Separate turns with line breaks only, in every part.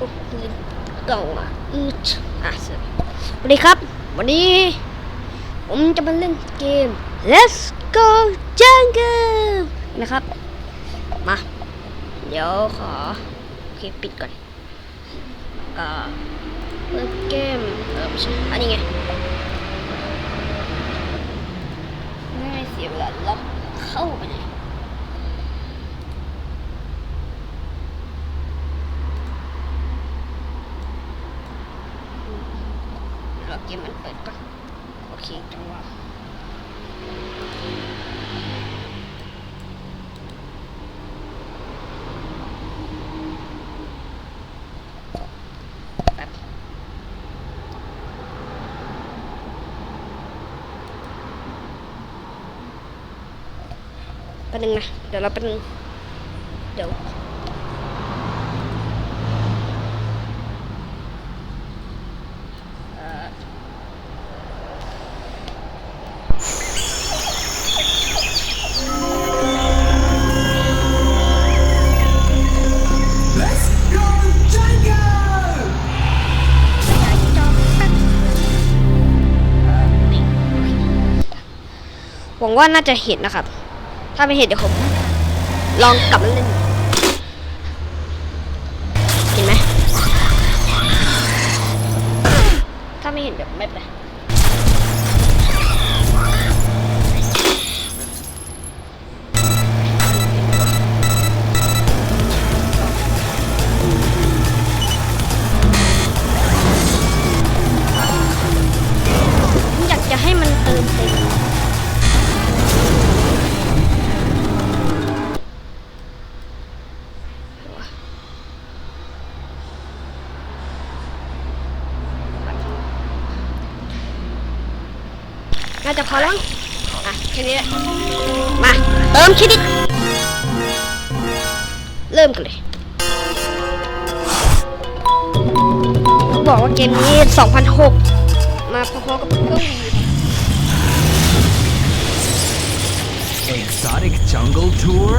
อ้ลืมกล่ออะอืดอะสวัสดีครับ วันนี้ ผมจะมาเล่นเกม Let's Go Jungle นะครับ มา เดี๋ยวขอโอเคปิดก่อนก็เริ่มเกมเออไม่ใช่อันนี้ไงไม่เสียเวลาล็อกเข้าไปเลยรอเกมมันเปิดก่อนโอเคจังหวะแป๊บแป๊บนึงนะ เดี๋ยวเราแป๊บนึงเดี๋ยว ว่าน่าจะเห็นนะครับ ถ้าไม่เห็นเดี๋ยวผมลองกลับมาเล่นเห็นไหมถ้าไม่เห็นเดี๋ยวไม่เป็นไร จะพอแล้วอะแค่นี้แหละมาเติมเครดิตเริ่มกันเลยเขาบอกว่าเกมนี้ 2006 มาพอๆกับเพิ่ม
Exotic jungle tour?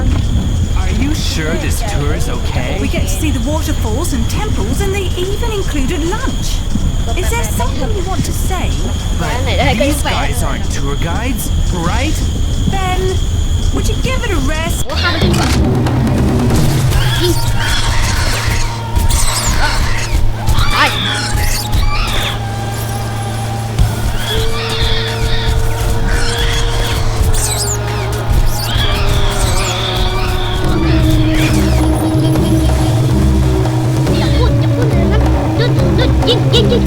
Are you sure this tour is okay?
We get to see the waterfalls and temples, and they even included lunch. Is there something you want to say?
But
these guys aren't tour guides, right?
Ben, would you give it a rest?
We'll. นะดึด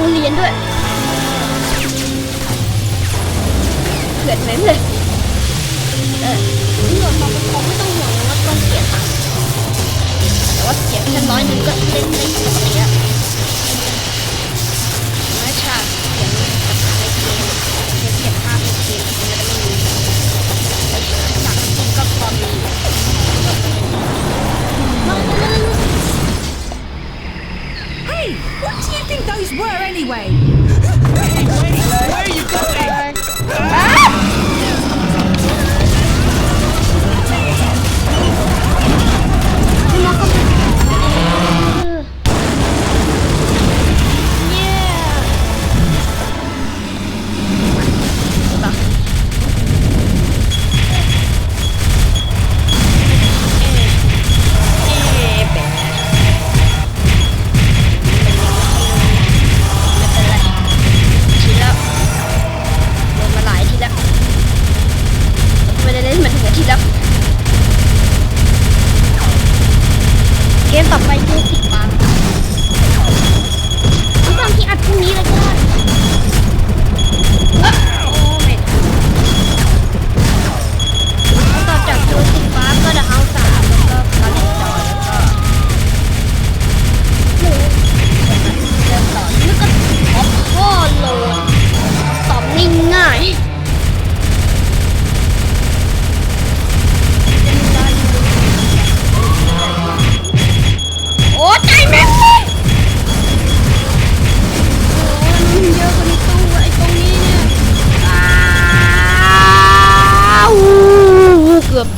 ต้องเรียนด้วยเกิดเม้มเลยเออนี่หมดมาเป็นของไม่ต้องห่วงนะว่าต้องเสียตังค์แต่ว่าเสียแค่น้อยนึงก็เล่นได้ปกติอะ
Hey, what do you think those were anyway?
Where are you going?
ม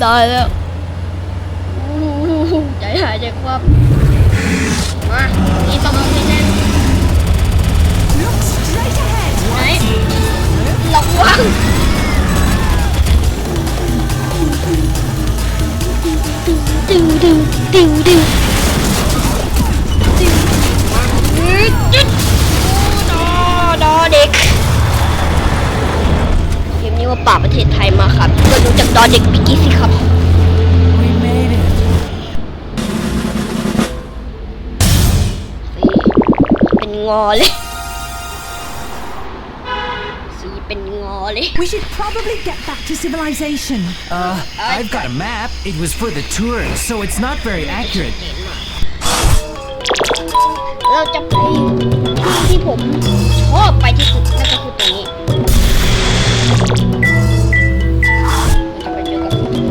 thought เป็นงอเลย
We should probably get back to civilization.
Uh, I've got a map. It was for the tour, so it's not very accurate.
เราจะไปที่ที่ผมชอบไปที่สุดนั่นก็คือตรงนี้เราจะไปเจอกับพี่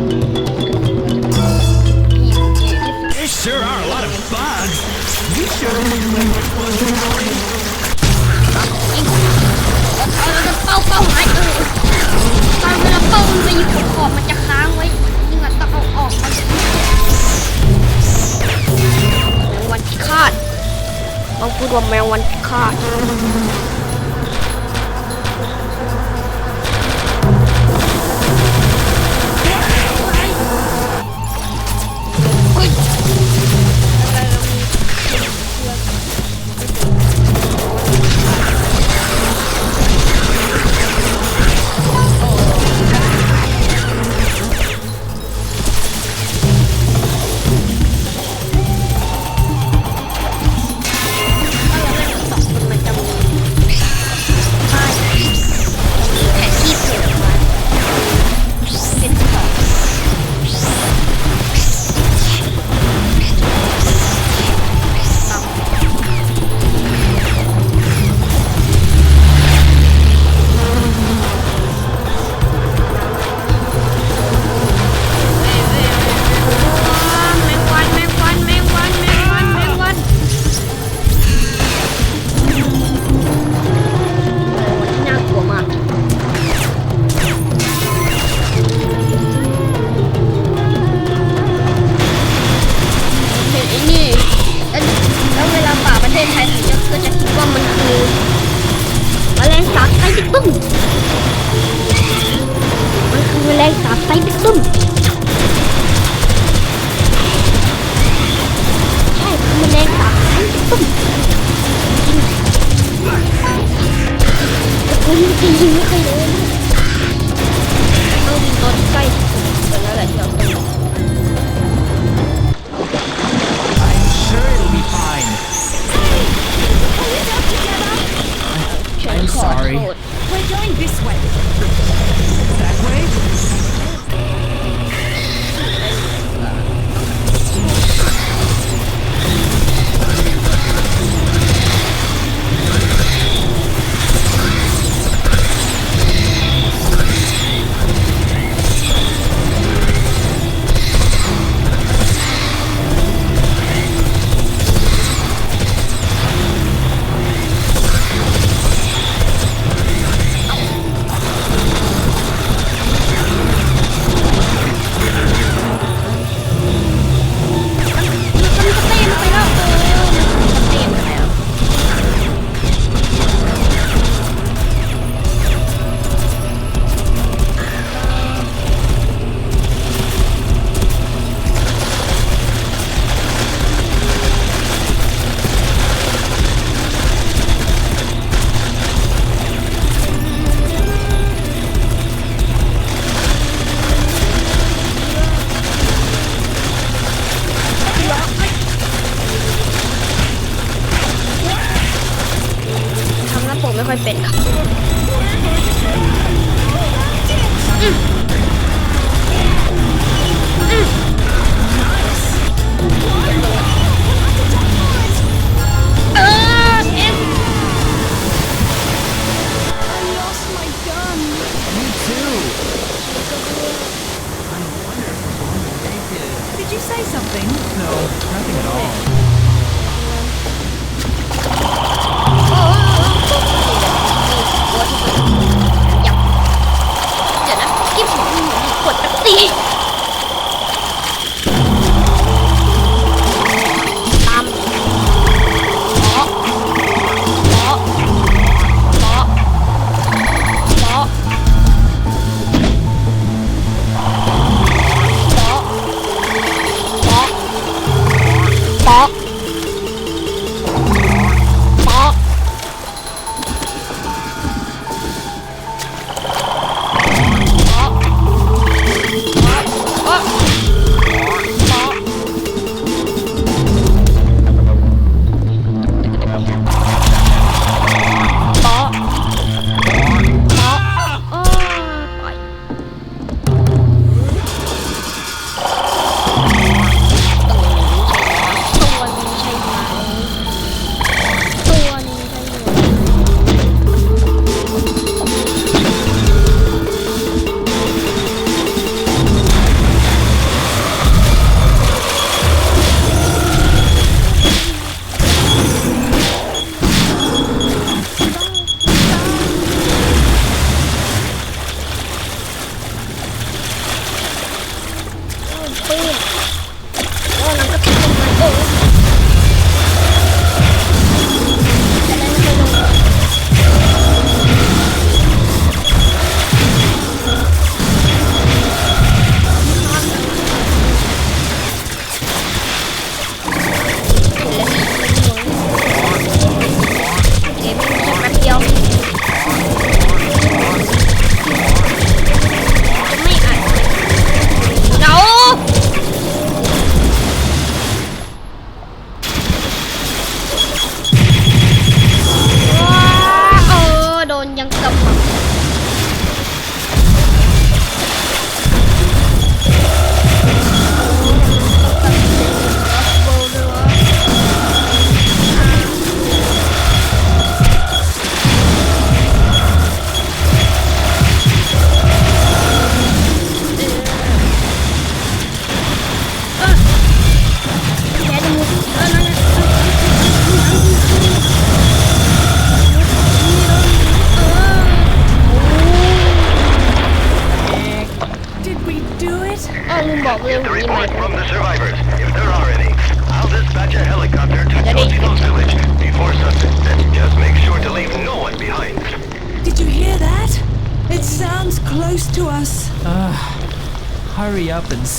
ที่
There sure are a lot of bugs. We sure
ป้าเป้าหมายเออตอนเวลาเป้ามันไปอยู่ขอบขอบมันจะค้างไว้ยิ่งอะต้องเอาออกมันวันที่คาดเราพูดว่าแมววันที่คาด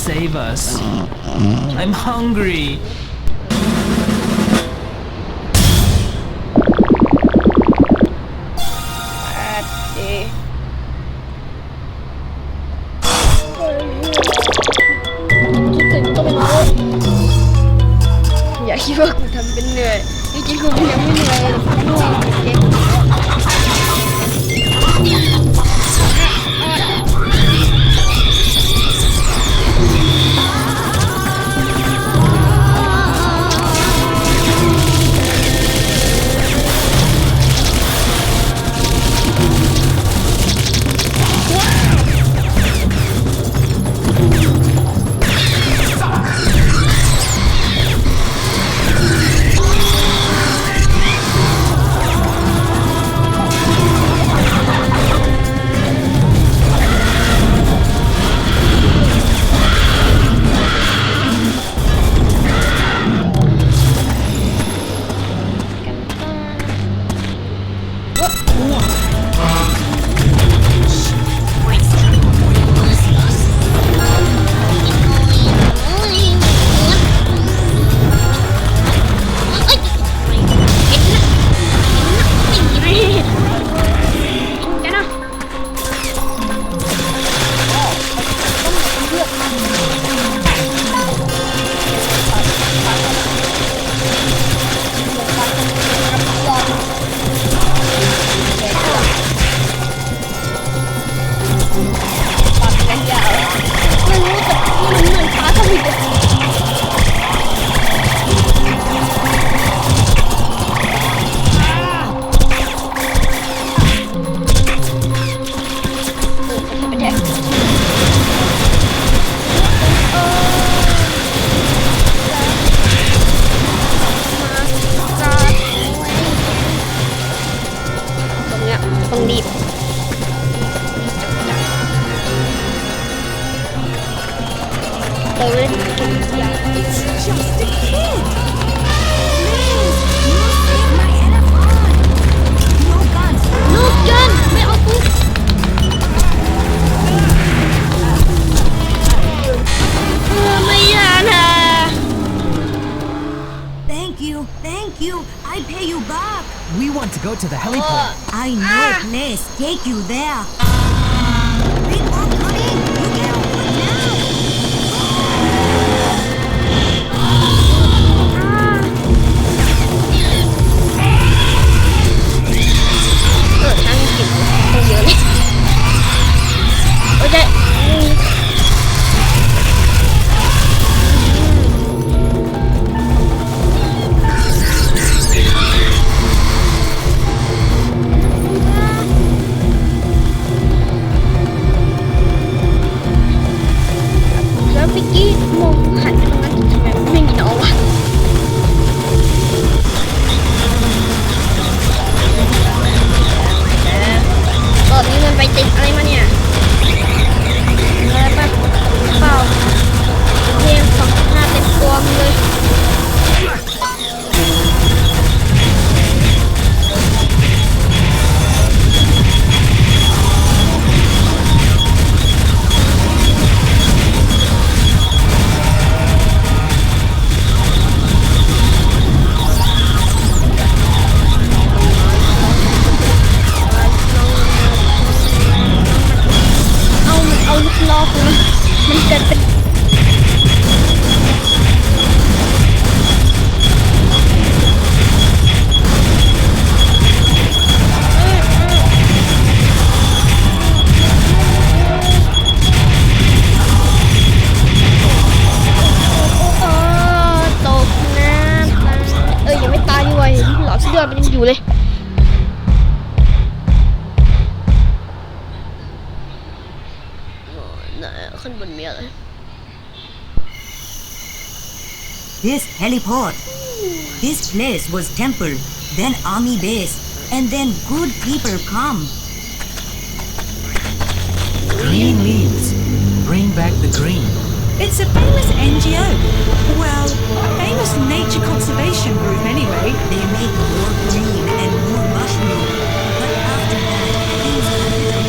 save us. I'm hungry. heliport.
This place was temple, then army base, and then good people come.
Green leaves. Bring back the green.
It's a famous NGO. Well, famous nature conservation group anyway.
They make more green and more mushroom. But after that, things are a little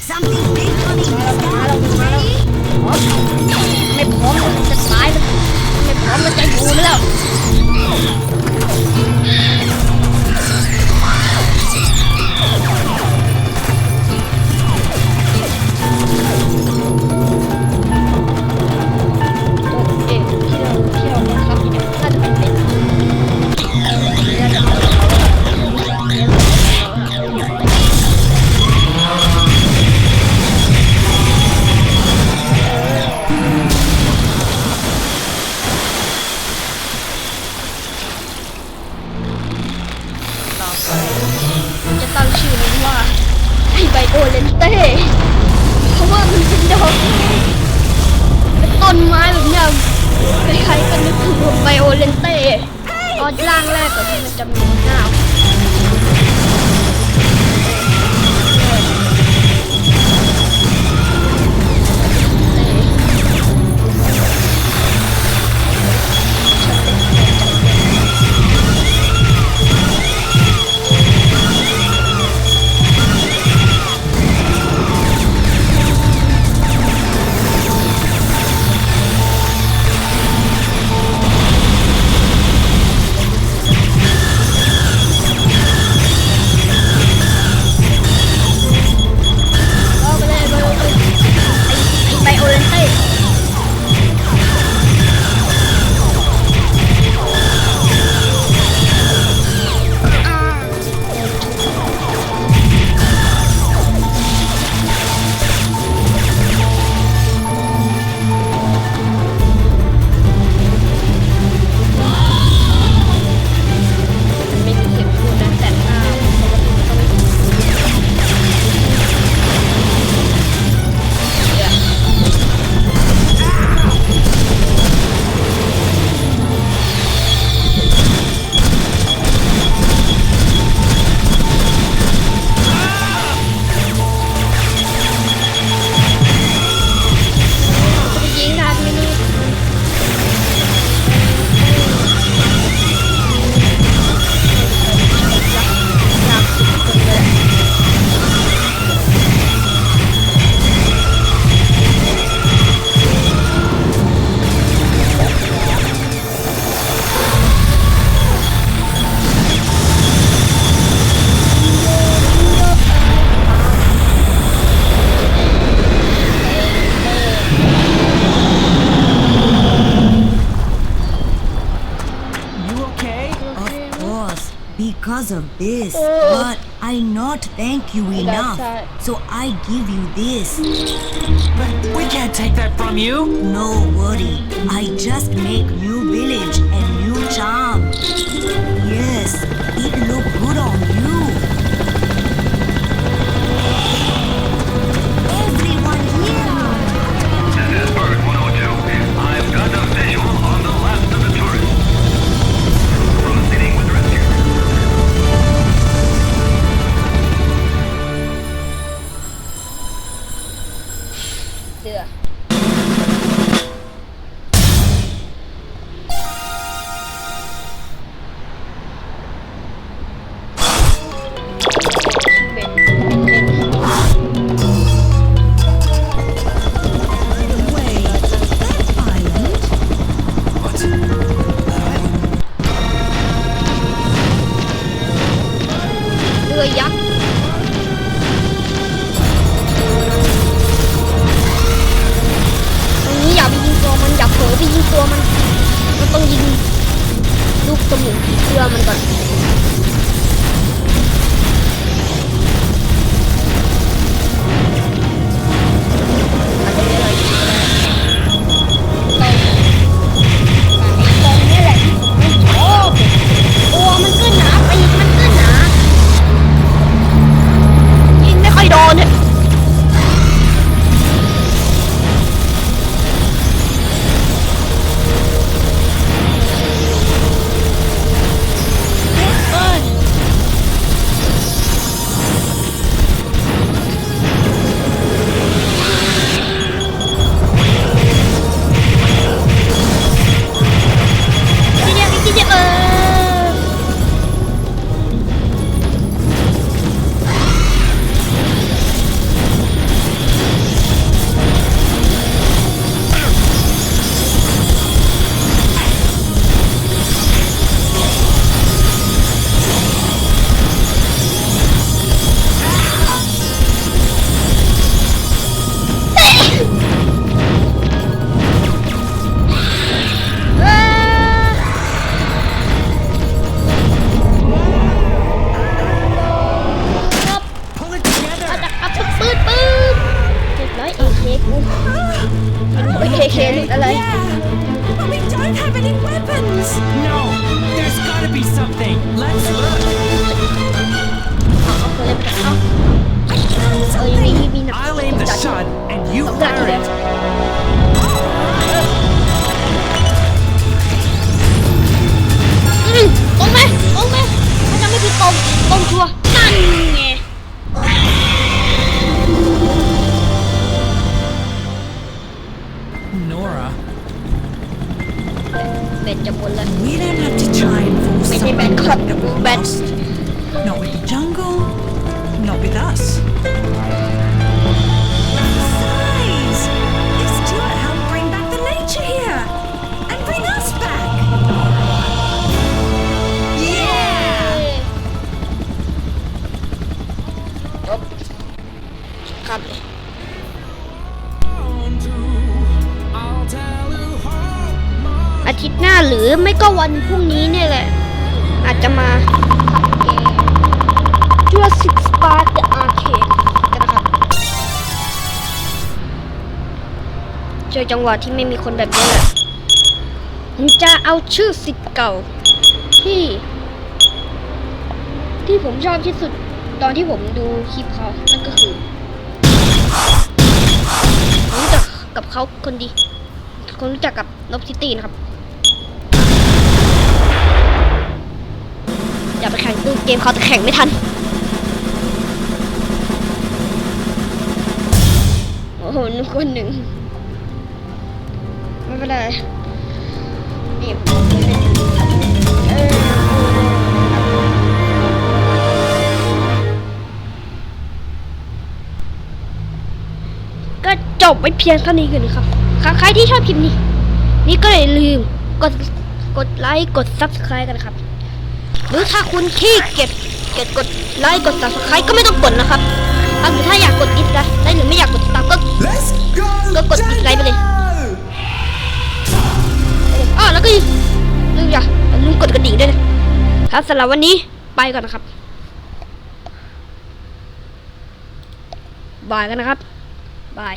Something big coming. Ready? ไม่พร้อมมันจะตายมันไม่พร้อมมันจะอยู่ไม่แล้ว
น่าจะเป็
น
so I give you this.
But we can't take that from you.
No worry. I just make new village and new charm. Yes, it look good on Wait,
hello. Yeah, but we don't have any weapons. No, there's gotta be something. Let's look. I'll aim the shot and you fire it. ก็วันพรุ่งนี้เนี่ยแหละ อาจจะมาเกม Jurassic Park The Arcade กันนะครับ เจอจังหวะที่ไม่มีคนแบบนี้แหละผมจะเอาชื่อสิทธิ์เก่า ที่ ที่ผมชอบที่สุดตอนที่ผมดูคลิปเขา นั่นก็คือผมรู้จักกับเขาคนดี คนรู้จักกับนบซิตี้นะครับ อย่าไปแข่งตู้เกมเขาแต่แข่งไม่ทัน โอ้โหนึกคนหนึ่ง ไม่เป็นไรนี่ก็จบไปเพียงเท่านี้กันนะครับ ใครที่ชอบคลิปนี้ นี่ก็อย่าลืมกดกดไลค์ กด subscribe กันนะครับ หรือถ้าคุณขี้เกียจเกียจกดไลค์กด subscribe ก็ไม่ต้องกดนะครับอะหรือถ้าอยากกดดิสไลค์หรือไม่อยากกดติดตามก็
Let's go!
ก็กด dislike ไปเลย
Django!
อ๋อแล้วก็ลืมอย่าลืมกดกระดิ่งด้วยนะครับสำหรับวันนี้ไปก่อนนะครับบายกันนะครับบาย